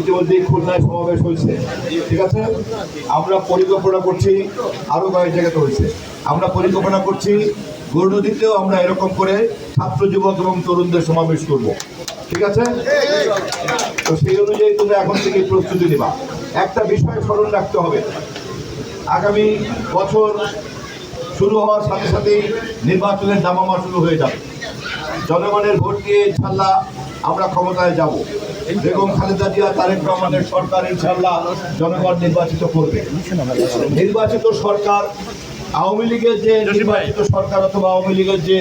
ইতিমধ্যে খুলনায় সমাবেশ হয়েছে। ঠিক আছে? আমরা পরিকল্পনা করছি, আরও কয়েক জায়গাতে হয়েছে। আমরা পরিকল্পনা করছি গৌরনদীতেও আমরা এরকম করে ছাত্র, যুবক এবং তরুণদের সমাবেশ করব। ঠিক আছে? তো সেই অনুযায়ী তোমরা এখন থেকে প্রস্তুতি নেবা। একটা বিষয় স্মরণ রাখতে হবে। আগামী বছর শুরু হওয়ার সাথে সাথেই নির্বাচনের দামামা শুরু হয়ে যাবে। জনগণের ভোট দিয়ে ইনশাল্লাহ আমরা ক্ষমতায় যাব। বেগম খালেদা জিয়া তারেক রহমানের সরকার ইনশাল্লাহ জনগণ নির্বাচিত করবে। নির্বাচিত সরকার আওয়ামী লীগের যে নির্বাচিত সরকার অথবা আওয়ামী লীগের যে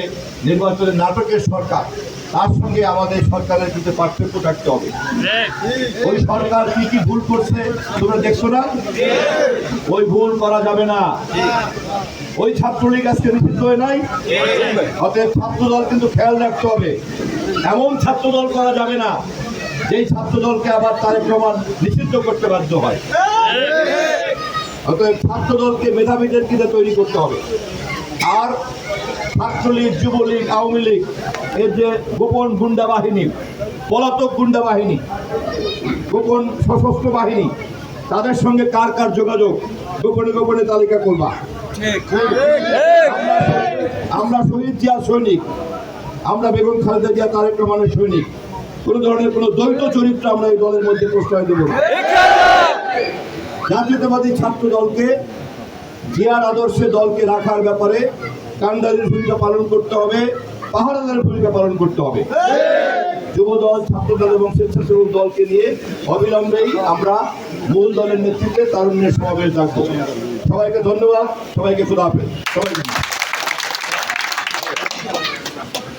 নির্বাচনের নাটকের সরকার তার সঙ্গে আমাদের সরকারের কিন্তু পার্থক্য থাকতে হবে। ওই সরকার কি কি ভুল করছে তোমরা দেখছ না? ওই ভুল করা যাবে না। ওই ছাত্রলীগ আজকে নিষিদ্ধ হয়ে নাই? অতএব ছাত্রদল কিন্তু খেয়াল রাখতে হবে। এমন ছাত্রদল করা যাবে না। যেই ছাত্র দলকে আবার তারেক রহমান নিষিদ্ধ করতে বাধ্য হয়। অতএব ছাত্র দলকে মেধাবীদের কিনে তৈরি করতে হবে। আর ছাত্রলীগ, যুবলীগ, আওয়ামী লীগ, এর যে গোপন গুন্ডা বাহিনী, পলাতক গুন্ডা বাহিনী, গোপন সশস্ত্র বাহিনী, তাদের সঙ্গে কার কার যোগাযোগ, গোপনে গোপনে তালিকা করবা। আমরা শহীদ জিয়া সৈনিক, আমরা বেগম খালেদা জিয়া, তারেক রহমানের সৈনিক। কোনো ধরনের কোন দ্বৈত চরিত্র আমরা এই দলের মধ্যে প্রশ্রয় দেব জাতীয়তাবাদী ছাত্র দলকে, জিয়ার আদর্শে দলকে রাখার ব্যাপারে কান্ডারের ভূমিকা পালন করতে হবে, পাহারাদারের ভূমিকা পালন করতে হবে। যুব দল, ছাত্র দল এবং স্বেচ্ছাসেবক দলকে নিয়ে অবিলম্বেই আমরা মূল দলের নেতৃত্বে তারুণ্যের সমাবেশ ডাকবো সবাইকে ধন্যবাদ, সবাইকে খুদাফেজ সবাই